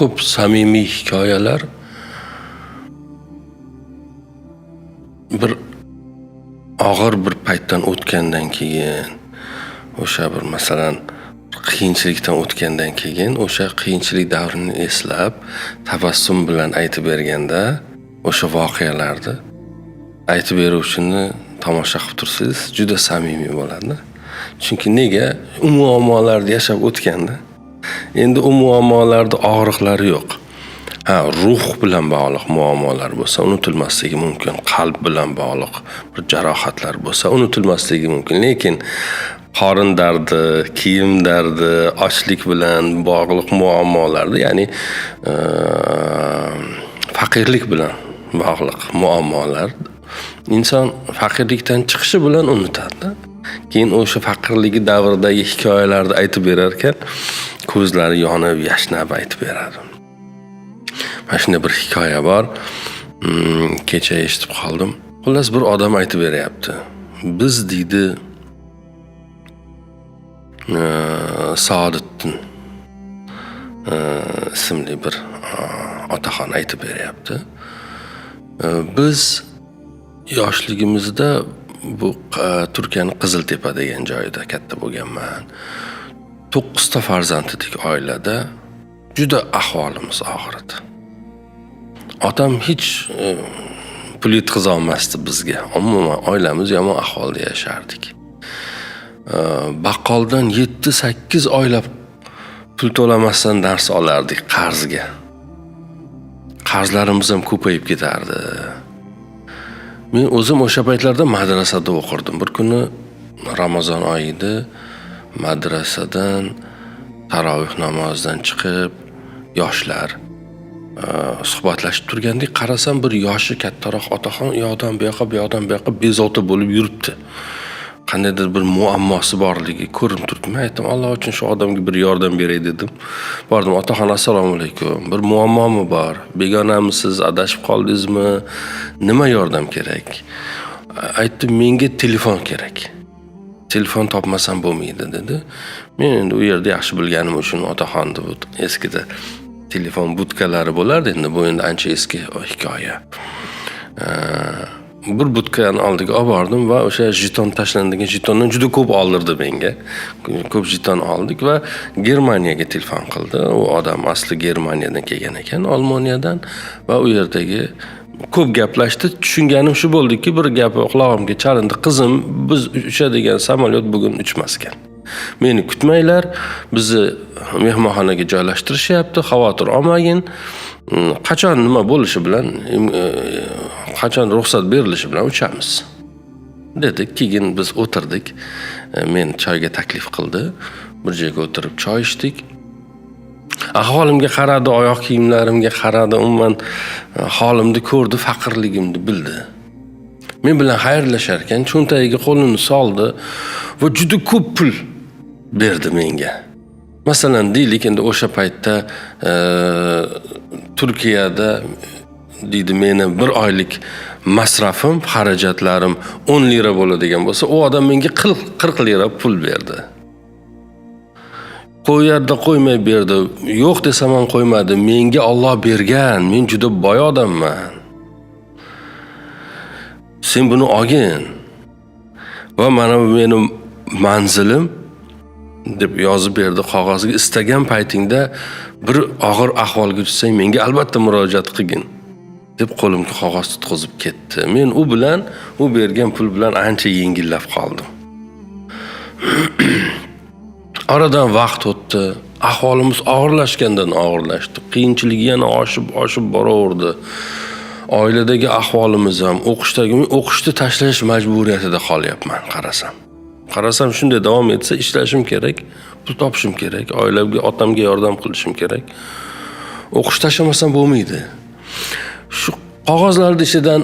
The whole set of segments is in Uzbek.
ko'p samimiy hikoyalar bir og'ir bir paytdan o'tgandan keyin o'sha bir masalan qiyinchilikdan o'tgandan keyin o'sha qiyinchilik davrini eslab tabassum bilan aytib berganda o'sha voqealarni aytib beruvchini tomosha qilib tursangiz juda samimiy bo'ladi chunki nega u muammolarni yashab o'tganda endi u muammolarda og'riqlari yo'q. Ha ruh bilan bog'liq muammolar bo'lsa unutilmasligi mumkin qalb bilan bog'liq bir jarohatlar bo'lsa unutilmasligi mumkin. Lekin qorin dardi kiyim dardi ochlik bilan bog'liq muammolarni ya'ni e, faqirlik bilan bog'liq muammolar inson faqirlikdan chiqishi bilan unutadi. Keyin o'sha faqirligi davridagi hikoyalarni aytib berar ekan ko'zlari yonib yashnab aytib beradi mana shunday bir hikoya bor. Hmm, kecha eshitib qoldim. Xullas bir odam aytib beryapti. Biz deydi e, saodatdin. E, ismli bir e, otaxon aytib beryapti. E, biz yoshligimizda bu turkiyani qiziltepa degan joyida katta bo'lganman. To'qqizta farzand edik oilada. Juda ahvolimiz og'ir edi otam hech e, pul yetkazolmasdi bizga. Umuman oilamiz yomon ahvolda yashardik. E, Baqqoldan yetti sakkiz oylab pul to'lamasdan dars olardik qarzga. Qarzlarimiz ham ko'payib ketardi. Men o'zim o'sha paytlarda madrasada o'qirdim. Bir kuni ramazon oyi edi madrasadan taroveh namozidan chiqib yoshlar e, suhbatlashib turgandik qarasam bir yoshi kattaroq otaxon u yoqdan bu yoqqa bu yoqdan bu yoqqa bezovta bo'lib yuribdi. Qandaydir bir muammosi borligi ko'rinib turibdi. Man aytdim alloh uchun shu odamga bir yordam beray dedim. Bordim otaxon assalomu alaykum. Bir muammomi bor? Begonamisiz? Adashib qoldingizmi? Nima yordam kerak? Aytdi menga telefon kerak. Telefon topmasam bo'lmaydi dedi. Men endi u yerda yaxshi bilganim uchun otaxonni bu eskida telefon budkalari bo'lardi. Endi bu endi ancha eski hikoya. Bir butkani oldiga olib bordim va o'sha jeton tashlandigan jetondan juda ko'p oldirdi menga. Ko'p jeton oldik va germaniyaga telefon qildi. U odam asli germaniyadan kelgan ekan olmoniyadan va u yerdagi ko'p gaplashdi. Tushunganim shu bo'ldiki bir gapi qulog'imga chalindi. Qizim biz uchadigan samolyot bugun uchmas ekan meni kutmanglar bizni mehmonxonaga joylashtirishyapti xavotir olmagin. Qachon nima bo'lishi bilan e, qachon ruxsat berilishi bilan uchamiz. Dedik keyin biz o'tirdik. E, men choyga taklif qildi. Bir joyga o'tirib choy ichdik. Ahvolimga qaradi oyoq kiyimlarimga qaradi. Umuman e, holimni ko'rdi faqirligimni bildi. Men bilan xayrlashar ekan cho'ntagiga qo'lini soldi va juda ko'p pul berdi menga. Masalan deylik endi o'sha paytda e, turkiyada deydi meni bir oylik masrafim xarajatlarim o'n lira bo'ladigan bo'lsa u odam menga qirq qirq lira pul berdi. Qo'yarda qo'ymay berdi. Yo'q desam ham qo'ymadi. Menga olloh bergan. Men juda boy odamman. Sen buni olgin va mana bu meni manzilim deb yozib berdi qog'ozga. Istagan paytingda bir og'ir ahvolga tushsang menga albatta murojaat qilgin. Deb qo'limga qog'oz tutqizib ketdi. Men u bilan u bergan pul bilan ancha yengillab qoldim. Oradan vaqt o'tdi. Ahvolimiz og'irlashgandan og'irlashdi. Qiyinchilik yana oshib oshib boraverdi. Oiladagi ahvolimiz ham o'qishdagi o'qishni tashlash majburiyatida qolyapman qarasam. Qarasam shunday davom etsa ishlashim kerak pul topishim kerak oilamga otamga yordam qilishim kerak. O'qish tashlamasam bo'lmaydi. Qog'ozlarni ichidan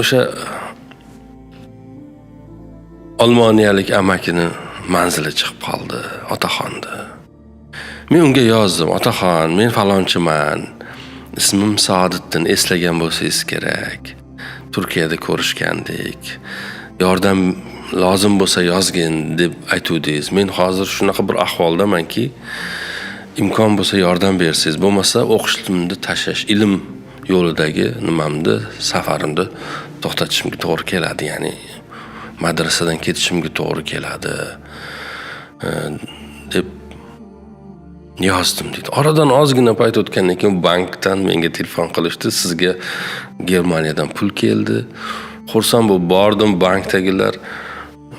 o'sha olmoniyalik amakini manzili chiqib qoldi otaxonni men unga yozdim otaxon men falonchiman. İsmim saodatdin eslagan bo'lsangiz kerak. Turkiyada ko'rishgandik. Yordam lozim bo'lsa yozgin deb aytuvdingiz. Men hozir shunaqa bir ahvoldamanki imkon bo'lsa yordam bersangiz bo'lmasa o'qishimni tashlash ilm yo'lidagi nimamni safarimni to'xtatishimga to'g'ri keladi ya'ni madrasadan ketishimga to'g'ri keladi e, deb yozdim deydi. Oradan ozgina payt o'tgandan keyin bankdan menga telefon qilishdi sizga germaniyadan pul keldi. Xursand bo'lib bordim bankdagilar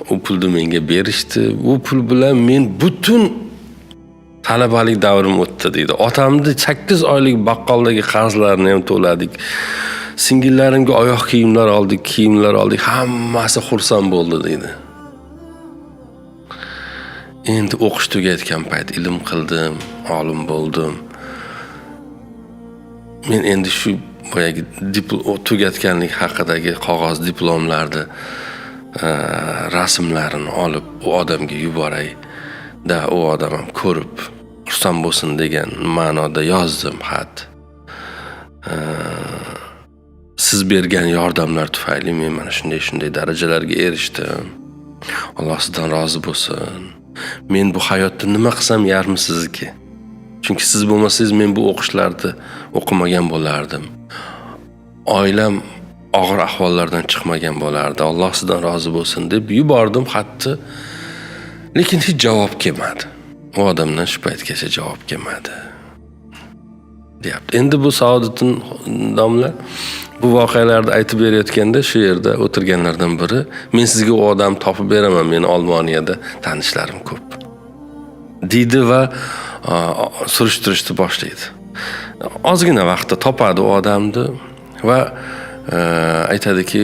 u pulni menga berishdi. U pul bilan men butun talabalik davrim o'tdi deydi. Otamni sakkiz oylik baqqoldagi qarzlarini ham to'ladik. Singillarimga oyoq kiyimlar oldik kiyimlar oldik. Hammasi xursand bo'ldi deydi. Endi o'qish tugatgan payt ilm qildim olim bo'ldim. Men endi shu boyagi tugatganlik haqidagi qog'oz diplomlarni e, rasmlarini olib u odamga yuboray. Da u odam ham ko'rib xursand bo'lsin degan ma'noda yozdim xat. Siz bergan yordamlar tufayli men mana shunday shunday darajalarga erishdim. Alloh sizdan rozi bo'lsin. Men bu hayotda nima qilsam yarmi sizniki? Chunki siz bo'lmasangiz men bu o'qishlarni o'qimagan bo'lardim. Oilam og'ir ahvollardan chiqmagan bo'lardi. Alloh sizdan rozi bo'lsin deb yubordim xatni. Lekin hech javob kelmadi u odamdan shu paytgacha javob kelmadi deyapti. Endi bu saodatdin domla bu voqealarni aytib berayotganda shu yerda o'tirganlardan biri men sizga u odamni topib beraman meni olmoniyada tanishlarim ko'p. Deydi va surishtirishni boshlaydi. Ozgina vaqtda topadi u odamni va e, aytadiki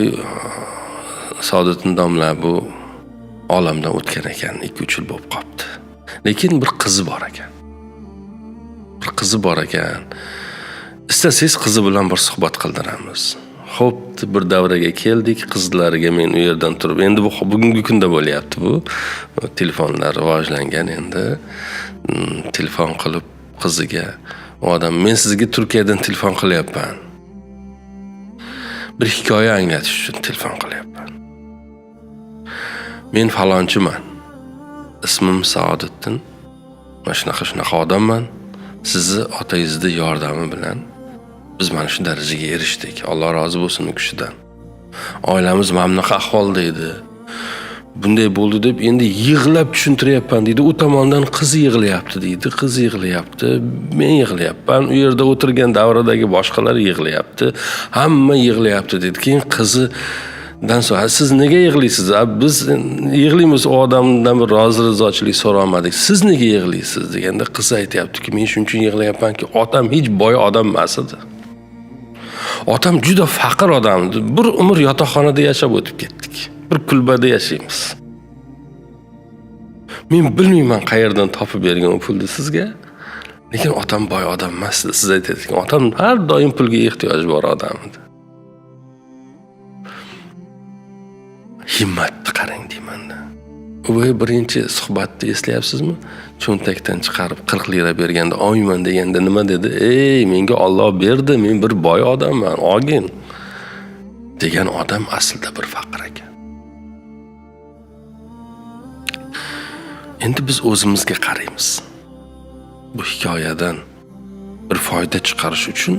saodatdin domla bu olamdan o'tgan ekan ikki uch yil bo'lib qolibdi lekin bir qizi bor ekan. Bir qizi bor ekan. Istasangiz qizi bilan bir suhbat qildiramiz. Ho'p bir davraga keldik qizlariga men u yerdan turib endi bu bugungi kunda bo'lyapti bu. Telefonlar rivojlangan endi. Hmm, telefon qilib qiziga u odam men sizga turkiyadan telefon qilyapman. Bir hikoya anglatish uchun telefon qilyapman. Men falonchiman. Ismim saodatdin mana shunaqa shunaqa odamman. Sizni otangizni yordami bilan biz mana shu darajaga erishdik. Alloh rozi bo'lsin u kishidan. Oilamiz mana bunaqa ahvolda edi bunday bo'ldi deb endi yig'lab tushuntiryapman deydi. U tomondan qizi yig'layapti deydi qizi yig'layapti men yig'layapman. U yerda o'tirgan davradagi boshqalar yig'layapti hamma yig'layapti dedi keyin qizi dan so'ng siz nega yig'laysiz biz yig'laymiz u odamdan bir rozi rizochilik so'ramadik siz nega yig'laysiz deganda qiz aytyaptiki men shuning uchun yig'layapmanki otam hech boy odam emas edi. Otam juda faqir odam edi. Bir umr yotoqxonada yashab o'tib ketdik. Bir kulbada yashaymiz. Men bilmayman qayerdan topib bergan u pulni sizga. Lekin otam boy odam emas siz aytayotgan otam har doim pulga ehtiyoji bor odam edi. Himmatni qarang deymanda. Va birinchi suhbatni eslayapsizmi? Cho'ntakdan chiqarib qirq lira berganda olmayman deganda nima dedi? Ey menga olloh berdi men bir boy odamman olgin degan odam aslida bir faqir ekan. Endi biz o'zimizga qaraymiz. Bu hikoyadan bir foyda chiqarish uchun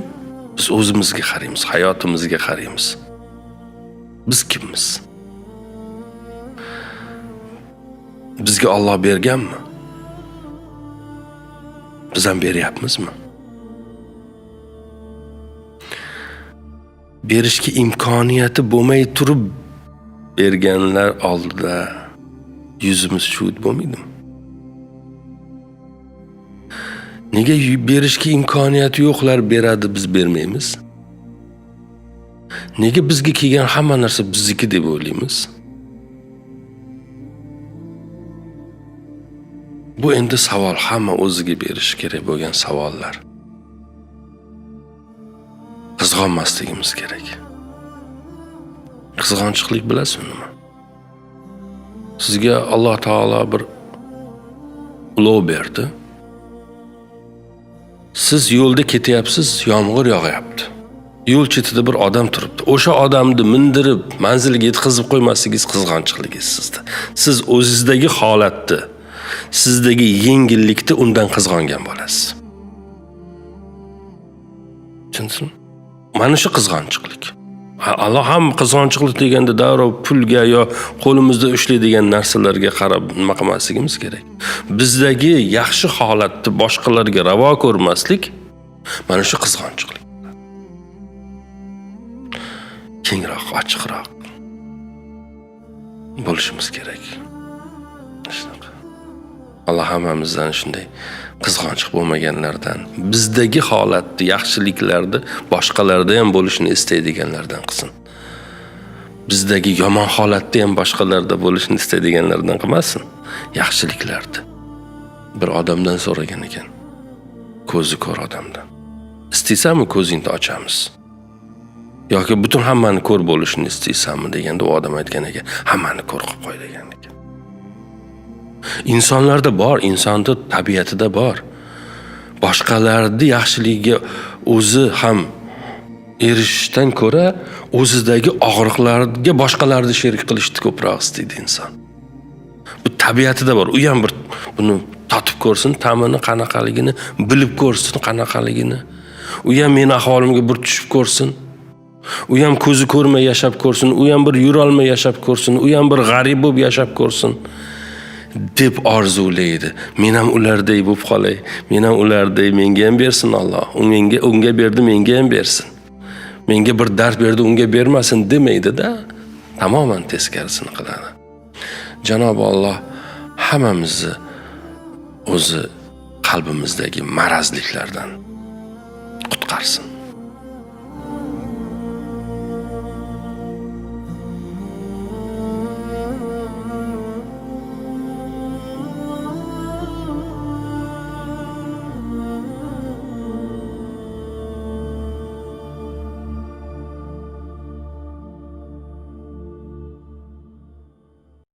biz o'zimizga qaraymiz hayotimizga qaraymiz. Biz kimmiz? Bizga olloh berganmi? Biz ham beryapmizmi? Berishga imkoniyati bo'lmay turib berganlar oldida yuzimiz chuvut bo'lmaydimi? Nega berishga imkoniyati yo'qlar beradi biz bermaymiz? Nega bizga kelgan hamma narsa bizniki deb o'ylaymiz? Bu endi savol hamma o'ziga berishi kerak bo'lgan savollar. Qizg'onmasligimiz kerak. Qizg'onchiqlik bilasizmi? Nima sizga alloh taolo bir ulov berdi. Siz yo'lda ketyapsiz yomg'ir yog'yapti. Yo'l chetida bir odam turibdi. O'sha odamni mindirib manziliga yetkazib qo'ymasligingiz qizg'onchiqligingiz sizda. Siz o'zingizdagi holatni sizdagi yengillikni undan qizg'ongan bo'lasiz tushundingizmi mana shu qizg'onchiqlik. Alloh ham qizg'onchiqlik deganda darrov pulga yo qo'limizda ushlaydigan narsalarga qarab nima qilmasligimiz kerak. Bizdagi yaxshi holatni boshqalarga ravo ko'rmaslik mana shu qizg'onchiqlik. Kengroq ochiqroq bo'lishimiz kerak. Shunaqa. Alloh hammamizdan shunday qizg'onchiq bo'lmaganlardan bizdagi holatni yaxshiliklarni boshqalarda ham bo'lishini istaydiganlardan qilsin. Bizdagi yomon holatda ham boshqalarda bo'lishini istaydiganlardan qilmasin yaxshiliklarni. Bir odamdan so'ragan ekan ko'zi ko'r odamdan. Istaysanmi ko'zingni ochamiz? Yoki butun hammani ko'r bo'lishini istaysanmi deganda u odam aytgan ekan hammani ko'r qilib qo'y degan ekan. Insonlarda bor insonni tabiatida bor. Boshqalarni yaxshiligiga o'zi ham erishishdan ko'ra o'zidagi og'riqlarga boshqalarni sherik qilishni ko'proq istaydi inson. Bu tabiatida bor u ham bir buni totib ko'rsin ta'mini qanaqaligini bilib ko'rsin qanaqaligini. U ham meni ahvolimga bir tushib ko'rsin. U ham ko'zi ko'rmay yashab ko'rsin u ham bir yurolmay yashab ko'rsin u ham bir g'arib bo'lib yashab ko'rsin. Deb orzulaydi men ham ulardek bo'lib qolay. Men ham ulardek menga ham bersin Alloh. U menga unga berdi menga ham bersin. Menga bir dard berdi unga bermasin demaydida tamoman teskarisini qiladi. Janobi Alloh hammamizni o'zi qalbimizdagi marazliklardan qutqarsin.